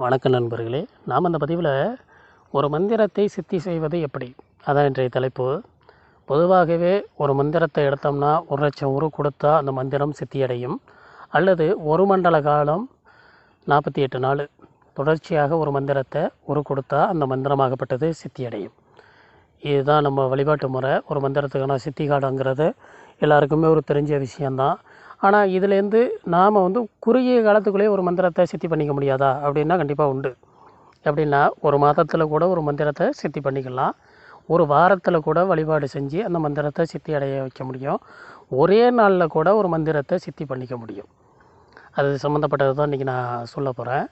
வணக்க நண்பர்களே. நாம் அந்த பதிவில் ஒரு மந்திரத்தை சித்தி செய்வது எப்படி? அதான் இன்றைய தலைப்பு. பொதுவாகவே ஒரு மந்திரத்தை எடுத்தோம்னா ஒரு லட்சம் உரு கொடுத்தா அந்த மந்திரம் சித்தியடையும். அல்லது ஒரு மண்டல காலம் நாற்பத்தி எட்டு நாள். தொடர்ச்சியாக ஒரு மந்திரத்தை உரு கொடுத்தா அந்த மந்திரமாகப்பட்டது சித்தியடையும். இதுதான் நம்ம வழிபாட்டு முறை. ஒரு மந்திரத்துக்கான சித்தி காலங்கிறது எல்லாருக்குமே ஒரு தெரிஞ்ச விஷயந்தான் ஆனால் இதுலேருந்து நாம் வந்து குறுகிய காலத்துக்குள்ளேயே ஒரு மந்திரத்தை சித்தி பண்ணிக்க முடியாதா? அப்படின்னா கண்டிப்பாக உண்டு. எப்படின்னா ஒரு மாதத்தில் கூட ஒரு மந்திரத்தை சித்தி பண்ணிக்கலாம். ஒரு வாரத்தில் கூட வழிபாடு செஞ்சு அந்த மந்திரத்தை சித்தி அடைய வைக்க முடியும். ஒரே நாளில் கூட ஒரு மந்திரத்தை சித்தி பண்ணிக்க முடியும். அது சம்மந்தப்பட்டது தான் இன்றைக்கி நான் சொல்ல போகிறேன்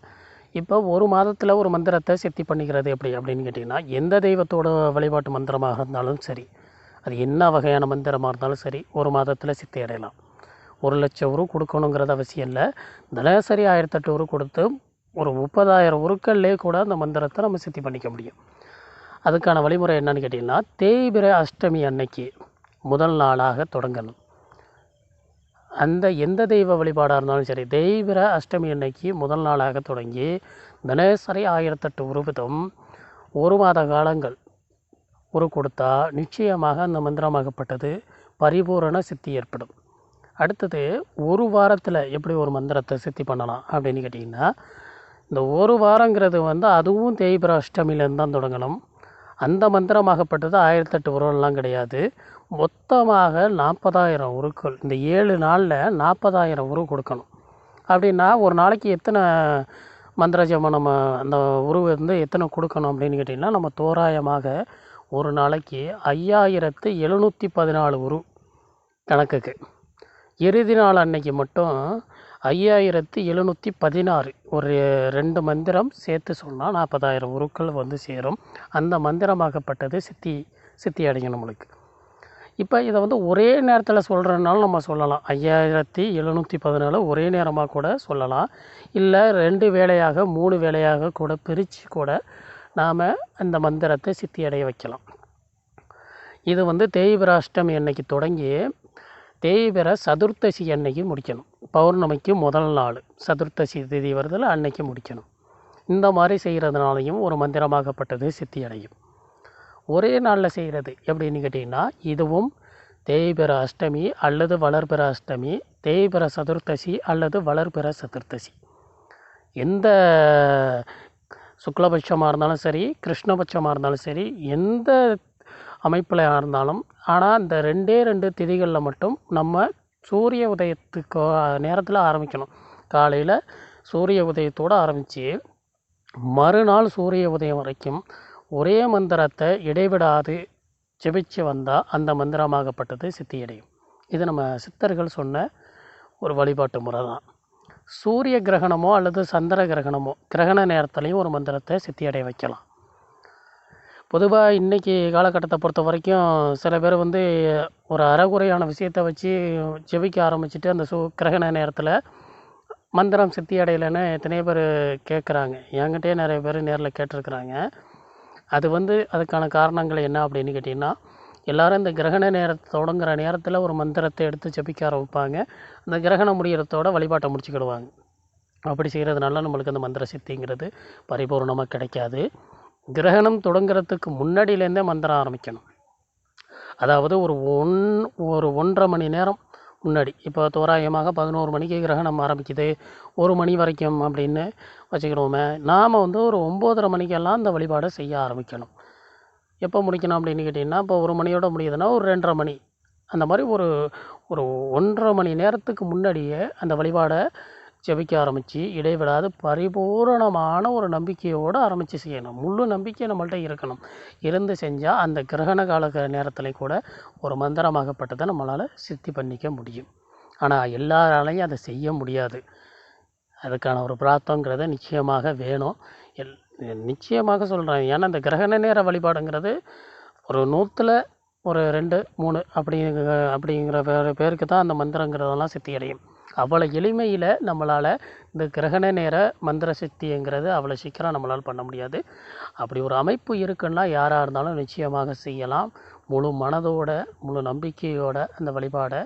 இப்போ ஒரு மாதத்தில் ஒரு மந்திரத்தை சித்தி பண்ணிக்கிறது எப்படி அப்படின்னு கேட்டிங்கன்னா எந்த தெய்வத்தோட வழிபாட்டு மந்திரமாக இருந்தாலும் சரி அது என்ன வகையான மந்திரமாக இருந்தாலும் சரி ஒரு மாதத்தில் சித்தி அடையலாம். ஒரு லட்சம் உரு கொடுக்கணுங்கிறது அவசியம் இல்லை. தினசரி ஆயிரத்தெட்டு உரு கொடுத்து ஒரு முப்பதாயிரம் உருக்கள்லேயே கூட அந்த மந்திரத்தை நம்ம சித்தி பண்ணிக்க முடியும். அதுக்கான வழிமுறை என்னன்னு கேட்டிங்கன்னா தேய்பிர அஷ்டமி அன்னைக்கு முதல் நாளாக தொடங்கணும். அந்த எந்த தெய்வ வழிபாடாக இருந்தாலும் சரி தெய்விர அஷ்டமி அன்னைக்கு முதல் நாளாக தொடங்கி தினசரி ஆயிரத்தெட்டு உருவதம் ஒரு மாத காலங்கள் ஒரு கொடுத்தா நிச்சயமாக அந்த மந்திரமாகப்பட்டது பரிபூரண சித்தி ஏற்படும். அடுத்தது ஒரு வாரத்தில் எப்படி ஒரு மந்திரத்தை சித்தி பண்ணலாம் அப்படின்னு கேட்டிங்கன்னா இந்த ஒரு வாரங்கிறது வந்து அதுவும் தேய்பிர அஷ்டமியிலேருந்து தான் தொடங்கணும். அந்த மந்திரமாகப்பட்டது ஆயிரத்தெட்டு உருவெல்லாம் கிடையாது. மொத்தமாக நாற்பதாயிரம் உருக்கள் இந்த ஏழு நாளில் நாற்பதாயிரம் உரு கொடுக்கணும். அப்படின்னா ஒரு நாளைக்கு எத்தனை மந்திர ஜபம் நம்ம அந்த உரு வந்து எத்தனை கொடுக்கணும் அப்படின்னு கேட்டிங்கன்னா நம்ம தோராயமாக ஒரு நாளைக்கு ஐயாயிரத்து எழுநூற்றி பதினாலு உரு கணக்குக்கு. இறுதி நாள் அன்னைக்கு மட்டும் ஐயாயிரத்தி எழுநூற்றி பதினாறு. ஒரு ரெண்டு மந்திரம் சேர்த்து சொன்னால் நாற்பதாயிரம் உருக்கள் வந்து சேரும். அந்த மந்திரமாகப்பட்டது சித்தி சித்தி அடையும் நம்மளுக்கு. இப்போ இதை வந்து ஒரே நேரத்தில் சொல்கிறதுனால நம்ம சொல்லலாம். ஐயாயிரத்தி எழுநூற்றி பதினாலு ஒரே நேரமாக கூட சொல்லலாம். இல்லை ரெண்டு வேலையாக மூணு வேலையாக கூட பிரித்து கூட நாம் அந்த மந்திரத்தை சித்தி அடைய வைக்கலாம். இது வந்து தேய்பிர அஷ்டமி அன்னைக்கு தொடங்கி தேய்பிர சதுர்த்தசி அன்னைக்கு முடிக்கணும். பௌர்ணமிக்கு முதல் நாள் சதுர்த்தசி திதி வருதில் அன்னைக்கு முடிக்கணும். இந்த மாதிரி செய்கிறதுனாலையும் ஒரு மந்திரமாகப்பட்டது சித்தி அடையும். ஒரே நாளில் செய்கிறது எப்படின்னு கேட்டிங்கன்னா இதுவும் தேய்பிற அஷ்டமி அல்லது வளர்பிற அஷ்டமி தேய்பிற சதுர்த்தசி அல்லது வளர்பிற சதுர்த்தசி. எந்த சுக்லபட்சமாக இருந்தாலும் சரி கிருஷ்ணபட்சமாக இருந்தாலும் சரி எந்த அமைப்பில் இருந்தாலும் ஆனால் இந்த ரெண்டே ரெண்டு திதிகளில் மட்டும் நம்ம சூரிய உதயத்துக்கு நேரத்தில் ஆரம்பிக்கணும். காலையில் சூரிய உதயத்தோடு ஆரம்பித்து மறுநாள் சூரிய உதயம் வரைக்கும் ஒரே மந்திரத்தை இடைவிடாது ஜெபிச்சு வந்தால் அந்த மந்திரமாகப்பட்டது சித்தியடையும். இது நம்ம சித்தர்கள் சொன்ன ஒரு வழிபாட்டு முறை தான். சூரிய கிரகணமோ அல்லது சந்திர கிரகணமோ கிரகண நேரத்துலையும் ஒரு மந்திரத்தை சித்தியடைய வைக்கலாம். பொதுவாக இன்றைக்கி காலகட்டத்தை பொறுத்த வரைக்கும் சில பேர் வந்து ஒரு அறகுறையான விஷயத்தை வச்சு ஜெபிக்க ஆரம்பிச்சுட்டு அந்த சு கிரகண நேரத்தில் மந்திரம் சித்தி அடையலைன்னு எத்தனையோ பேர் கேட்குறாங்க என்கிட்டயே நிறைய பேர் நேரில் கேட்டிருக்கிறாங்க. அது வந்து அதுக்கான காரணங்கள் என்ன அப்படின்னு கேட்டிங்கன்னா எல்லோரும் இந்த கிரகண நேரத்தை தொடங்குற நேரத்தில் ஒரு மந்திரத்தை எடுத்து ஜெபிக்க ஆரம்பிப்பாங்க. அந்த கிரகணம் முடிகிறதோட வழிபாட்டை முடிச்சுக்கிடுவாங்க. அப்படி செய்கிறதுனால நம்மளுக்கு அந்த மந்திர சித்திங்கிறது பரிபூர்ணமாக கிடைக்காது. கிரகணம் தொடங்குறதுக்கு முன்னாடியிலேருந்தே மந்திரம் ஆரம்பிக்கணும். அதாவது ஒரு ஒன் ஒரு ஒன்றரை மணி நேரம் முன்னாடி. இப்போ தோராயமாக பதினோரு மணிக்கு கிரகணம் ஆரம்பிக்குது. ஒரு மணி வரைக்கும் அப்படின்னு வச்சுக்கிடுவோமே. நாம் வந்து ஒரு ஒம்போதரை மணிக்கெல்லாம் அந்த வழிபாடை செய்ய ஆரம்பிக்கணும். எப்போ முடிக்கணும் அப்படின்னு கேட்டிங்கன்னா இப்போ ஒரு மணியோட முடியுதுன்னா ஒரு ரெண்டரை மணி. அந்த மாதிரி ஒரு ஒரு ஒன்றரை மணி நேரத்துக்கு முன்னாடியே அந்த வழிபாடை ஜெபிக்க ஆரம்பித்து இடைவிடாது பரிபூரணமான ஒரு நம்பிக்கையோடு ஆரம்பித்து செய்யணும். முழு நம்பிக்கை நம்மள்கிட்ட இருக்கணும். இருந்து செஞ்சால் அந்த கிரகண கால நேரத்தில் கூட ஒரு மந்திரமாகப்பட்டதை நம்மளால் சித்தி பண்ணிக்க முடியும். ஆனால் எல்லாராலையும் அதை செய்ய முடியாது. அதுக்கான ஒரு பிரார்த்தங்கிறத நிச்சயமாக வேணும். எல் நிச்சயமாக சொல்கிறேன் ஏன்னா இந்த கிரகண நேர வழிபாடுங்கிறது ஒரு நூற்றில் ஒரு ரெண்டு மூணு அப்படிங்கிற அப்படிங்கிற பேர் பேருக்கு தான் அந்த மந்திரங்கிறதெல்லாம் சித்தி அடையும் அவ்வளோ எளிமையில் நம்மளால் இந்த கிரகண நேர மந்திர சக்திங்கிறது அவ்வளோ சீக்கிரம் நம்மளால் பண்ண முடியாது. அப்படி ஒரு அமைப்பு இருக்குன்னா யாராக இருந்தாலும் நிச்சயமாக செய்யலாம். முழு மனதோட முழு நம்பிக்கையோட அந்த வழிபாடை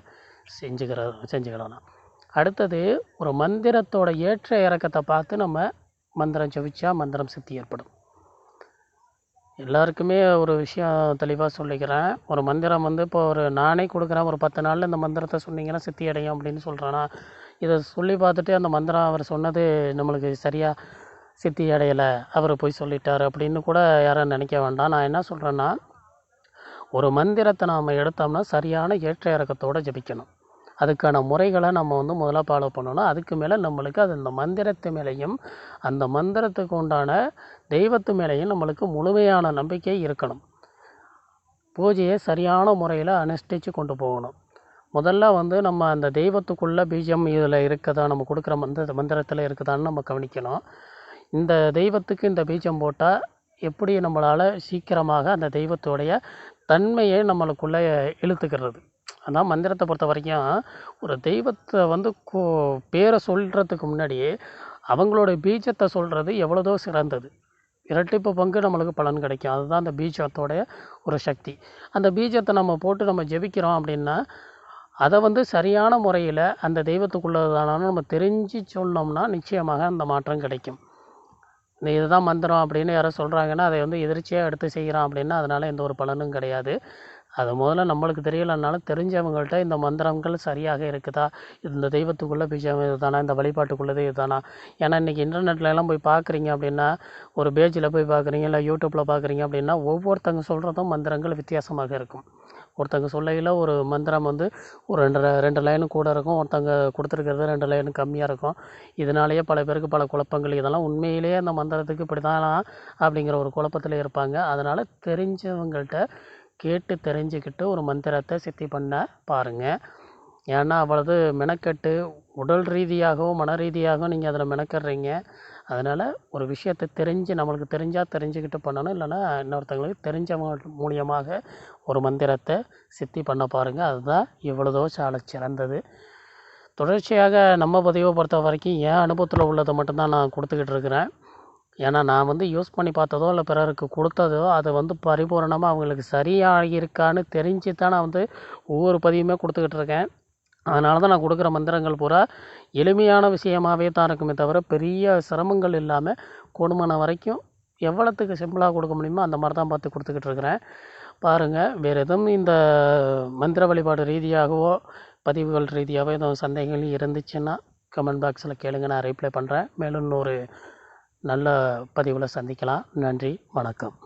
செஞ்சுக்கிற செஞ்சுக்கிடலாம். அடுத்தது ஒரு மந்திரத்தோட ஏற்ற இறக்கத்தை பார்த்து நம்ம மந்திரம் ஜெபிச்சா மந்திரம் சக்தி ஏற்படும். எல்லாருக்குமே ஒரு விஷயம் தெளிவாக சொல்லிக்கிறேன். ஒரு மந்திரம் வந்து இப்போ ஒரு நானே கொடுக்குறேன். ஒரு பத்து நாளில் இந்த மந்திரத்தை சொன்னீங்கன்னா சித்தி அடையும் அப்படின்னு சொல்கிறேன்னா இதை சொல்லி பார்த்துட்டு அந்த மந்திரம் அவர் சொன்னது நம்மளுக்கு சரியாக சித்தி அடையலை அவர் போய் சொல்லிட்டார் அப்படின்னு கூட யாரும் நினைக்க வேண்டாம். நான் என்ன சொல்கிறேன்னா ஒரு மந்திரத்தை நாம் எடுத்தோம்னா சரியான ஏற்ற இறக்கத்தோடு ஜபிக்கணும். அதுக்கான முறைகளை நம்ம வந்து முதல்ல ஃபாலோ பண்ணணும். அதுக்கு மேலே நம்மளுக்கு அது அந்த மந்திரத்து மேலேயும் அந்த மந்திரத்துக்கு உண்டான தெய்வத்து மேலேயும் நம்மளுக்கு முழுமையான நம்பிக்கை இருக்கணும். பூஜையை சரியான முறையில் அனுஷ்டித்து கொண்டு போகணும். முதல்ல வந்து நம்ம அந்த தெய்வத்துக்குள்ளே பீஜம் இதில் இருக்குதா நம்ம கொடுக்குற மந்திர மந்திரத்தில் இருக்குதான்னு நம்ம கவனிக்கணும். இந்த தெய்வத்துக்கு இந்த பீஜம் போட்டால் எப்படி நம்மளால் சீக்கிரமாக அந்த தெய்வத்துடைய தன்மையை நம்மளுக்குள்ளே இழுத்துக்கிறது? அதான் மந்திரத்தை பொறுத்த வரைக்கும் ஒரு தெய்வத்தை வந்து கோ பேரை சொல்கிறதுக்கு முன்னாடி அவங்களோட பீஜத்தை சொல்கிறது எவ்வளோதோ சிறந்தது. இரட்டிப்பு பங்கு நம்மளுக்கு பலன் கிடைக்கும். அதுதான் அந்த பீஜத்தோடைய ஒரு சக்தி. அந்த பீஜத்தை நம்ம போட்டு நம்ம ஜெபிக்கிறோம் அப்படின்னா அதை வந்து சரியான முறையில் அந்த தெய்வத்துக்குள்ளதானு நம்ம தெரிஞ்சு சொன்னோம்னா நிச்சயமாக அந்த மாற்றம் கிடைக்கும். இந்த இதுதான் மந்திரம் அப்படின்னு யாரோ சொல்கிறாங்கன்னா அதை வந்து எதிர்ச்சியாக எடுத்து செய்கிறான் அப்படின்னா அதனால் எந்த ஒரு பலனும் கிடையாது. அது முதல்ல நம்மளுக்கு தெரியலைனாலும் தெரிஞ்சவங்கள்ட்ட இந்த மந்திரங்கள் சரியாக இருக்குதா? இந்த தெய்வத்துக்குள்ளே பீஜம் இதுதானா இந்த வழிபாட்டுக்குள்ளது இதுதானா? ஏன்னா இன்றைக்கி இன்டர்நெட்லலாம் போய் பார்க்குறீங்க அப்படின்னா ஒரு பேஜில் போய் பார்க்குறீங்க இல்லை யூடியூப்பில் பார்க்குறீங்க அப்படின்னா ஒவ்வொருத்தங்க சொல்கிறதும் மந்திரங்கள் வித்தியாசமாக இருக்கும். ஒருத்தங்க சொல்லையில் ஒரு மந்திரம் வந்து ஒரு ரெண்டு ரெண்டு லைனு கூட இருக்கும் ஒருத்தங்க கொடுத்துருக்கிறது ரெண்டு லைனு கம்மியாக இருக்கும். இதனாலேயே பல பேருக்கு பல குழப்பங்கள். இதெல்லாம் உண்மையிலேயே அந்த மந்திரத்துக்கு இப்படி தான் அப்படிங்கிற ஒரு குழப்பத்தில் இருப்பாங்க. அதனால் தெரிஞ்சவங்கள்ட்ட கேட்டு தெரிஞ்சுக்கிட்டு ஒரு மந்திரத்தை சித்தி பண்ண பாருங்கள் ஏன்னா அவ்வளவு மெனக்கெட்டு உடல் ரீதியாகவும் மன ரீதியாகவும் நீங்கள் அதில் மெனக்கடுறீங்க. அதனால் ஒரு விஷயத்தை தெரிஞ்சு நம்மளுக்கு தெரிஞ்சால் தெரிஞ்சுக்கிட்டு பண்ணணும். இல்லைன்னா இன்னொருத்தங்களுக்கு தெரிஞ்சவங்க மூலியமாக ஒரு மந்திரத்தை சித்தி பண்ண பாருங்கள் அதுதான் இவ்வளோ சால சிறந்தது. தொடர்ச்சியாக நம்ம பதிவை பொறுத்த வரைக்கும் என் அனுபவத்தில் உள்ளதை மட்டும்தான் நான் கொடுத்துக்கிட்டு இருக்கிறேன். ஏன்னா நான் வந்து யூஸ் பண்ணி பார்த்ததோ இல்லை பிறருக்கு கொடுத்ததோ அது வந்து பரிபூரணமாக அவங்களுக்கு சரியாக இருக்கான்னு தெரிஞ்சு தான் நான் வந்து ஒவ்வொரு பதிவுமே கொடுத்துக்கிட்டு இருக்கேன். அதனால தான் நான் கொடுக்குற மந்திரங்கள் பூரா எளிமையான விஷயமாகவே தான் இருக்குமே தவிர பெரிய சிரமங்கள் இல்லாமல் கூடுமான வரைக்கும் எவ்வளோத்துக்கு சிம்பிளாக கொடுக்க முடியுமோ அந்த மாதிரி தான் பார்த்து கொடுத்துக்கிட்டு இருக்கிறேன். பாருங்கள் வேறு எதுவும் இந்த மந்திர வழிபாடு ரீதியாகவோ பதிவுகள் ரீதியாகவோ எதுவும் சந்தேகங்கள் இருந்துச்சுன்னா கமெண்ட் பாக்ஸில் கேளுங்க. நான் ரிப்ளை பண்ணுறேன் மேலும் இன்னொரு நல்ல பதிவில் சந்திக்கலாம். நன்றி. வணக்கம்.